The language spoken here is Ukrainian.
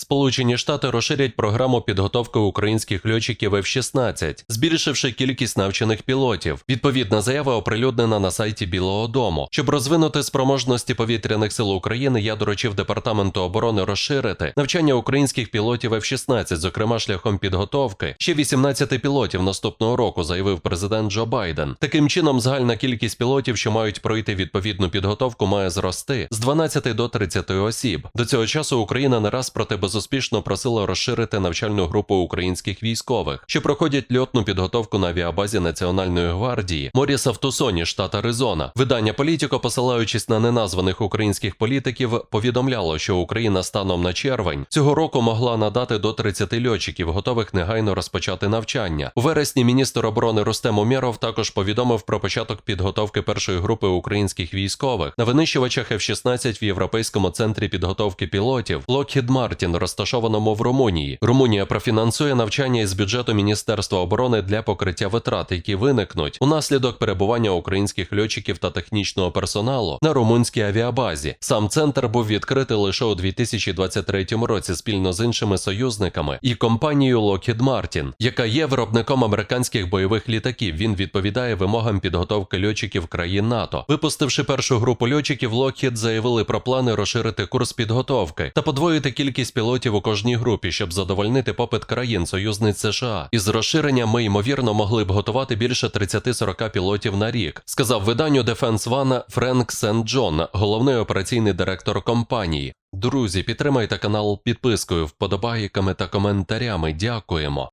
Сполучені Штати розширять програму підготовки українських льотчиків F-16, збільшивши кількість навчених пілотів. Відповідна заява оприлюднена на сайті Білого Дому. Щоб розвинути спроможності повітряних сил України, я доручив департаменту оборони розширити навчання українських пілотів F-16, зокрема шляхом підготовки ще 18 пілотів наступного року, заявив президент Джо Байден. Таким чином, загальна кількість пілотів, що мають пройти відповідну підготовку, має зрости з 12 до 30 осіб. До цього часу Україна не раз проте безуспішно просила розширити навчальну групу українських військових, що проходять льотну підготовку на авіабазі Національної гвардії Моріса в Тусоні, штат Аризона. Видання Політіко, посилаючись на неназваних українських політиків, повідомляло, що Україна станом на червень цього року могла надати до 30 льотчиків, готових негайно розпочати навчання. У вересні міністр оборони Рустем Умєров також повідомив про початок підготовки першої групи українських військових на винищувачах F-16 в Європейському центрі підготовки пілотів Lockheed Martin, розташованому в Румунії. Румунія профінансує навчання із бюджету Міністерства оборони для покриття витрат, які виникнуть унаслідок перебування українських льотчиків та технічного персоналу на румунській авіабазі. Сам центр був відкритий лише у 2023 році спільно з іншими союзниками і компанією Lockheed Martin, яка є виробником американських бойових літаків. Він відповідає вимогам підготовки льотчиків країн НАТО. Випустивши першу групу льотчиків, Lockheed заявили про плани розширити курс підготовки та подвоїти кількість пілотів у кожній групі, щоб задовольнити попит країн союзниць США. Із розширенням ми ймовірно могли б готувати більше 30-40 пілотів на рік, сказав виданню Defense One Френк Сент Джон, головний операційний директор компанії. Друзі, підтримайте канал підпискою, вподобайками та коментарями. Дякуємо.